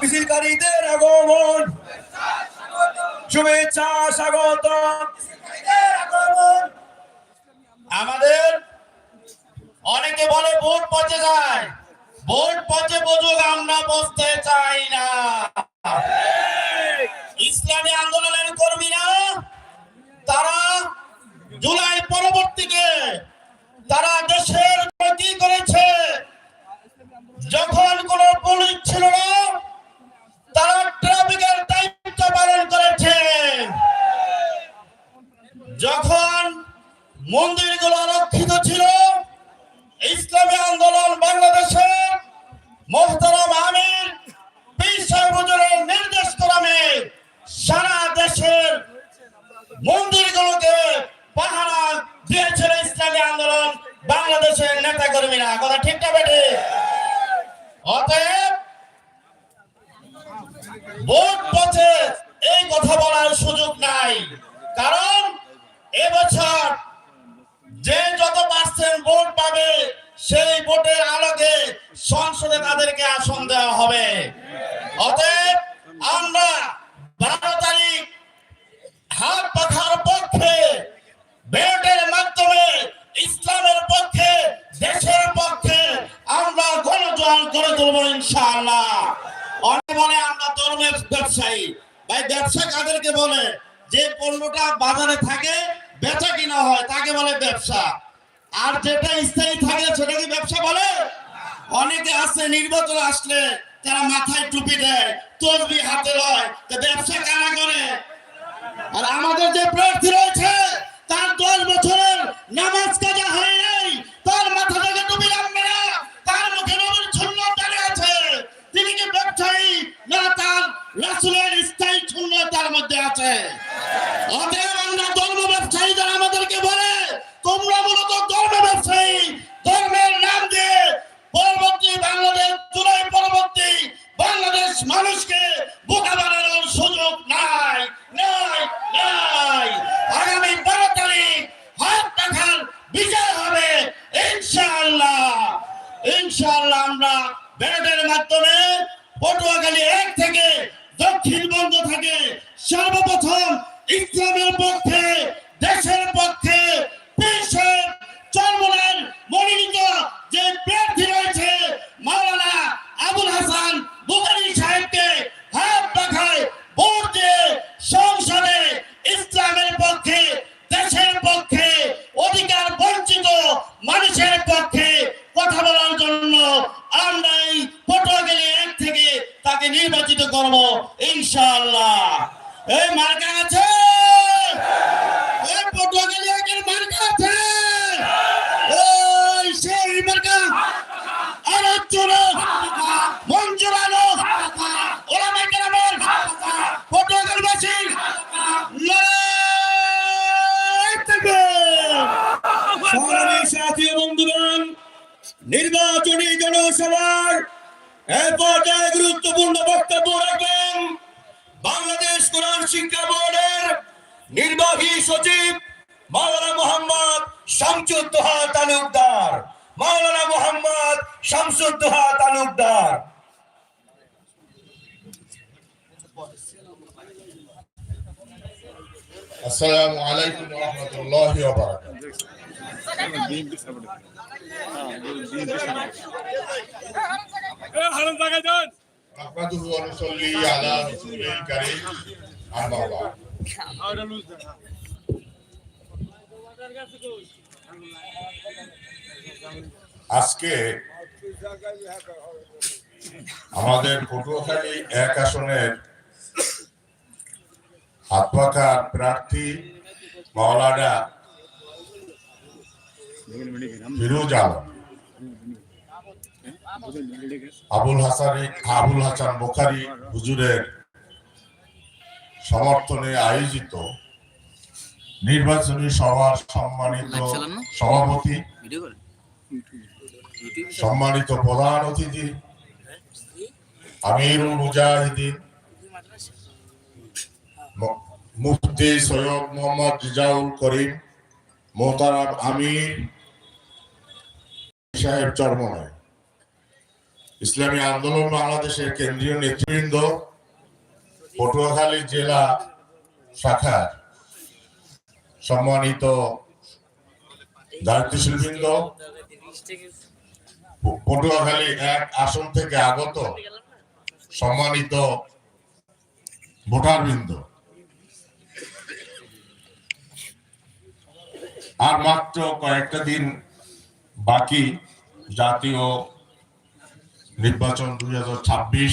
মিছিলকারীদের আগমন। শুভেচ্ছা, স্বাগত। আমাদের অনেকে বলে ভোট পচে যায়। ভোট পচে বুঝুক, আমরা বসতে চাই না। ইসলামী আন্দোলনের কর্মীরা, তারা জুলাই পরবর্তীকে তারা দেশের ক্ষতি করেছে। যখন কোন পুলিশ ছিল না মন্দিরগুলো রক্ষিত ছিল। ইসলামী আন্দোলন বাংলাদেশে মোহতারাম আমির, পীর সাহেব নির্দেশ ক্রমে সারা দেশের মন্দিরগুলোকে পাহারা দিয়েছিল ইসলামী আন্দোলন বাংলাদেশের নেতা কর্মীরা কথা ঠিক না বেটে অতএব ভোট পথে এই কথা বলার সুযোগ নাই। কারণ এবছর যে যত পার্সেন্ট ভোট পাবে, সেই ভোটের আলোকে সংসদে তাদেরকে আসন দেওয়া হবে। অতএব আমরা বারো তারিখ হাত পাখার পক্ষে ব্যালটের মাধ্যমে, ইসলামের পক্ষে, দেশের পক্ষে আমরা গণজোয়ার করে তুলবো ইনশাআল্লাহ। অনেক মনে আমরা ধর্মের ব্যবসায়ী। ভাই, ব্যবসা কাদেরকে বলে? যে পণ্যটা বাজারে থাকে বেচা কিনা হয় তাকে বলে ব্যবসা। আর যেটা স্থায়ী থাকে সেটাকে ব্যবসা বলে? অনেকে আছে নির্বাচন আসলে তারা মাথায় টুপি দেয়, তসবি হাতে লয় ব্যবসা কারা করে? আর আমাদের যে প্রার্থী রয়েছে, তার দশ বছরের নামাজ আছে। অতএব আমরা ধর্ম ব্যবসায়ীদের আমাদেরকে বলে, তোমরা মূলত ধর্ম ব্যবসায়ী। ধর্মের নাম দিয়ে পরবর্তী বাংলাদেশ জুলাই পরবর্তী বাংলাদেশ মানুষকে বোকা বানানোর সুযোগ নাই নাই নাই। আগামী বারো তারিখ হাত দেখার বিজয় হবে, ইনশাআল্লাহ। ইনশাআল্লাহ আমরা ব্যালটের মাধ্যমে পটুয়াখালী এক থেকে সর্বপ্রথম ইসলামের পক্ষে, দেশের পক্ষে পেশের চরমনের মনোনীত যে প্রার্থী রয়েছে মাওলানা আবুল হাসান বুখারী সাহেবকে হাত দেখায় ভোট সংসদে ইসলামের পক্ষে, দেশের পক্ষে, অধিকার বঞ্চিত মানুষের পক্ষে কথা বলার জন্য আমরা এই পটুয়াখালী এক থেকে তাকে নির্বাচিত করব এই মার্কা আছে। পটুয়াখালী মার্কা সেই মার্কা। আরও চোরা মঞ্জুর আলো কেরামের পটুয়াখালীবাসী লড়াই থাকবে। সংগ্রামী সাথী নির্বাচনী জনসভার এ গুরুত্বপূর্ণ বক্তব্য রাখবেন। বাংলাদেশ কোরআন শিক্ষা বোর্ডের নির্বাহী সচিব মাওলানা মোহাম্মদ শামসুদ্দোহা তালুকদার। মাওলানা মোহাম্মদ শামসুদ্দোহা তালুকদার। আসসালামু আলাইকুম نحمده ونصلي على رسوله الكريم أما بعد আরে লুজ দেন আজকে আমাদের পটুয়াখালী এক আসনের হাত পাকা প্রার্থী মাওলানা ফিরোজ আলম আবুল হাসানি আবুল হাসান বোখারি হুজুরের সমর্থনে আয়োজিত নির্বাচনী সভার সম্মানিত সভাপতি সম্মানিত প্রধান অতিথি আমিরুল মুজাহিদিন মুফতি সৈয়দ মোহাম্মদ রিজাউল করিম মোহতারাম আমির সাহেব চরমনায়। ইসলামী আন্দোলন বাংলাদেশের কেন্দ্রীয় নেতৃবৃন্দ, পটুয়াখালী জেলা শাখার সম্মানিত দায়িত্বশীল বৃন্দ পটুয়াখালী এক আসন থেকে আগত সম্মানিত ভোটার বৃন্দ আর মাত্র কয়েকটা দিন বাকি জাতীয় নির্বাচন দুই হাজার ছাব্বিশ